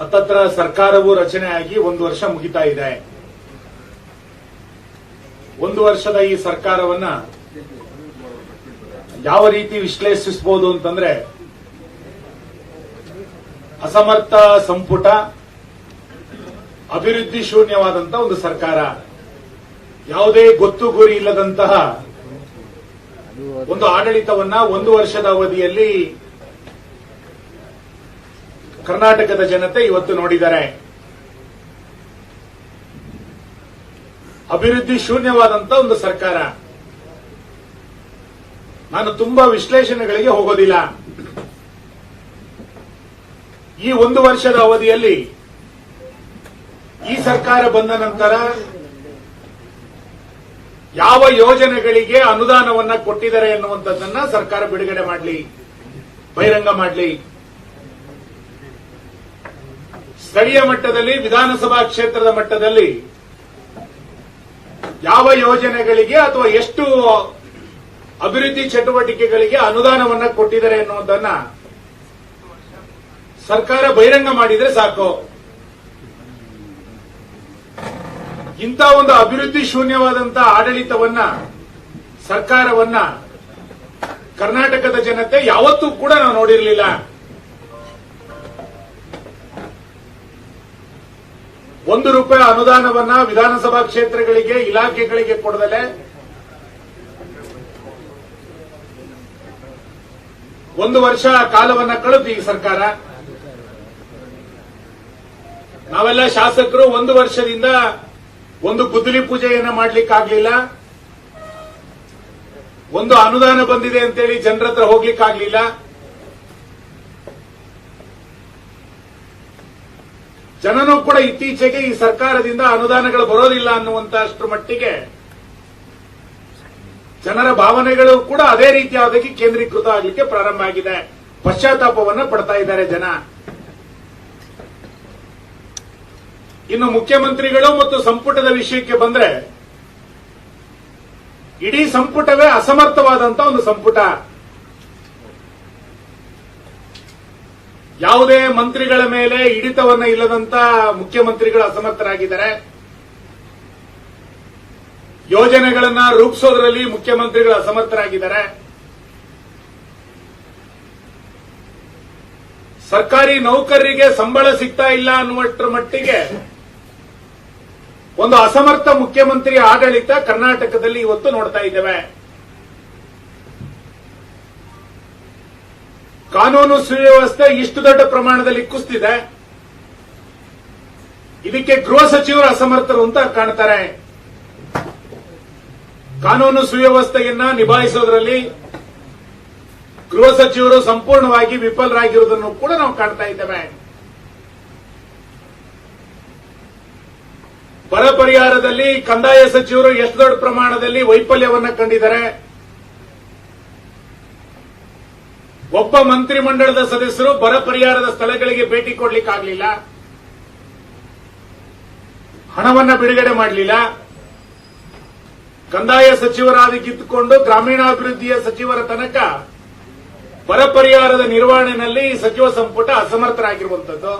ಹತ್ತತ್ರ ಸರ್ಕಾರವು ರಚನೆ ಆಗಿ ಒಂದು ವರ್ಷ ಮುಗಿತಾ ಇದೆ. ಒಂದು ವರ್ಷದ ಈ ಸರ್ಕಾರವನ್ನ ಯಾವ ರೀತಿ ವಿಶ್ಲೇಷಿಸಬಹುದು ಅಂತಂದ್ರೆ ಅಸಮರ್ಥ, ಸಂಪುಟ, ಅಭಿವೃದ್ಧಿ ಶೂನ್ಯವಾದಂತಹ ಒಂದು ಸರ್ಕಾರ. ಯಾವುದೇ ಗೊತ್ತು ಗುರಿ ಇಲ್ಲದಂತಹ ಒಂದು ಆಡಳಿತವನ್ನ ಒಂದು ವರ್ಷದ ಅವಧಿಯಲ್ಲಿ ಕರ್ನಾಟಕದ ಜನತೆ ಇವತ್ತು ನೋಡಿದ್ದಾರೆ. ಅಭಿವೃದ್ಧಿ ಶೂನ್ಯವಾದಂತ ಒಂದು ಸರ್ಕಾರ. ನಾನು ತುಂಬಾ ವಿಶ್ಲೇಷಣೆಗಳಿಗೆ ಹೋಗೋದಿಲ್ಲ. ಈ ಒಂದು ವರ್ಷದ ಅವಧಿಯಲ್ಲಿ ಈ ಸರ್ಕಾರ ಬಂದ ನಂತರ ಯಾವ ಯೋಜನೆಗಳಿಗೆ ಅನುದಾನವನ್ನ ಕೊಟ್ಟಿದ್ದಾರೆ ಎನ್ನುವಂಥದ್ದನ್ನ ಸರ್ಕಾರ ಬಿಡುಗಡೆ ಮಾಡಲಿ, ಬಹಿರಂಗ ಮಾಡಲಿ. ಸ್ಥಳೀಯ ಮಟ್ಟದಲ್ಲಿ, ವಿಧಾನಸಭಾ ಕ್ಷೇತ್ರದ ಮಟ್ಟದಲ್ಲಿ ಯಾವ ಯೋಜನೆಗಳಿಗೆ ಅಥವಾ ಎಷ್ಟು ಅಭಿವೃದ್ಧಿ ಚಟುವಟಿಕೆಗಳಿಗೆ ಅನುದಾನವನ್ನ ಕೊಟ್ಟಿದ್ದಾರೆ ಎನ್ನುವುದನ್ನ ಸರ್ಕಾರ ಬಹಿರಂಗ ಮಾಡಿದರೆ ಸಾಕು. ಇಂಥ ಒಂದು ಅಭಿವೃದ್ಧಿ ಶೂನ್ಯವಾದಂತಹ ಆಡಳಿತವನ್ನ, ಸರ್ಕಾರವನ್ನ ಕರ್ನಾಟಕದ ಜನತೆ ಯಾವತ್ತೂ ಕೂಡ ನಾವು ನೋಡಿರಲಿಲ್ಲ. ಒಂದು ರೂಪಾಯಿ ಅನುದಾನವನ್ನ ವಿಧಾನಸಭಾ ಕ್ಷೇತ್ರಗಳಿಗೆ, ಇಲಾಖೆಗಳಿಗೆ ಕೊಡದಲೆ ಒಂದು ವರ್ಷ ಕಾಲವನ್ನ ಕಳೆದು ಈ ಸರ್ಕಾರ. ನಾವೆಲ್ಲ ಶಾಸಕರು ಒಂದು ವರ್ಷದಿಂದ ಒಂದು ಗುದ್ದಲಿ ಪೂಜೆಯನ್ನ ಮಾಡ್ಲಿಕ್ಕಾಗ್ಲಿಲ್ಲ. ಒಂದು ಅನುದಾನ ಬಂದಿದೆ ಅಂತೇಳಿ ಜನರ ಹತ್ರ ಹೋಗ್ಲಿಕ್ಕಾಗ್ಲಿಲ್ಲ. ಜನನೂ ಕೂಡ ಇತ್ತೀಚೆಗೆ ಈ ಸರ್ಕಾರದಿಂದ ಅನುದಾನಗಳು ಬರೋದಿಲ್ಲ ಅನ್ನುವಂತಷ್ಟು ಮಟ್ಟಿಗೆ ಜನರ ಭಾವನೆಗಳು ಕೂಡ ಅದೇ ರೀತಿಯಾದಕ್ಕೆ ಕೇಂದ್ರೀಕೃತ ಆಗಲಿಕ್ಕೆ ಪ್ರಾರಂಭ ಆಗಿದೆ. ಪಶ್ಚಾತ್ತಾಪವನ್ನು ಪಡ್ತಾ ಇದ್ದಾರೆ ಜನ. ಇನ್ನು ಮುಖ್ಯಮಂತ್ರಿಗಳು ಮತ್ತು ಸಂಪುಟದ ವಿಷಯಕ್ಕೆ ಬಂದ್ರೆ, ಇಡೀ ಸಂಪುಟವೇ ಅಸಮರ್ಥವಾದಂತಹ ಒಂದು ಸಂಪುಟ. ಯಾವುದೇ ಮಂತ್ರಿಗಳ ಮೇಲೆ ಹಿಡಿತವನ್ನ ಇಲ್ಲದಂತ ಮುಖ್ಯಮಂತ್ರಿಗಳು ಅಸಮರ್ಥರಾಗಿದ್ದಾರೆ. ಯೋಜನೆಗಳನ್ನ ರೂಪಿಸೋದ್ರಲ್ಲಿ ಮುಖ್ಯಮಂತ್ರಿಗಳು ಅಸಮರ್ಥರಾಗಿದ್ದಾರೆ. ಸರ್ಕಾರಿ ನೌಕರರಿಗೆ ಸಂಬಳ ಸಿಗ್ತಾ ಇಲ್ಲ ಅನ್ನುವಷ್ಟರ ಮಟ್ಟಿಗೆ ಒಂದು ಅಸಮರ್ಥ ಮುಖ್ಯಮಂತ್ರಿ ಆಡಳಿತ ಕರ್ನಾಟಕದಲ್ಲಿ ಇವತ್ತು ನೋಡ್ತಾ ಇದ್ದೇವೆ. ಕಾನೂನು ಸುವ್ಯವಸ್ಥೆ ಇಷ್ಟು ದೊಡ್ಡ ಪ್ರಮಾಣದಲ್ಲಿ ಕುಸ್ತಿದೆ. ಇದಕ್ಕೆ ಗೃಹ ಸಚಿವರು ಅಸಮರ್ಥರು ಅಂತ ಕಾಣ್ತಾರೆ. ಕಾನೂನು ಸುವ್ಯವಸ್ಥೆಯನ್ನ ನಿಭಾಯಿಸೋದ್ರಲ್ಲಿ ಗೃಹ ಸಚಿವರು ಸಂಪೂರ್ಣವಾಗಿ ವಿಫಲರಾಗಿರುವುದನ್ನು ಕೂಡ ನಾವು ಕಾಣ್ತಾ ಇದ್ದೇವೆ. ಬರ ಪರಿಹಾರದಲ್ಲಿ ಕಂದಾಯ ಸಚಿವರು ಎಷ್ಟು ದೊಡ್ಡ ಪ್ರಮಾಣದಲ್ಲಿ ವೈಫಲ್ಯವನ್ನ ಕಂಡಿದ್ದಾರೆ. ಒಬ್ಬ ಮಂತ್ರಿಮಂಡಲದ ಸದಸ್ಯರು ಬರ ಪರಿಹಾರದ ಸ್ಥಳಗಳಿಗೆ ಭೇಟಿ ಕೊಡ್ಲಿಕ್ಕಾಗಲಿಲ್ಲ. ಹಣವನ್ನ ಬಿಡುಗಡೆ ಮಾಡಲಿಲ್ಲ. ಕಂದಾಯ ಸಚಿವರಾಗಿ ಕಿತ್ತುಕೊಂಡು ಗ್ರಾಮೀಣಾಭಿವೃದ್ಧಿಯ ಸಚಿವರ ತನಕ ಬರ ಪರಿಹಾರದ ನಿರ್ವಹಣೆಯಲ್ಲಿ ಸಚಿವ ಸಂಪುಟ ಅಸಮರ್ಥರಾಗಿರುವಂತದ್ದು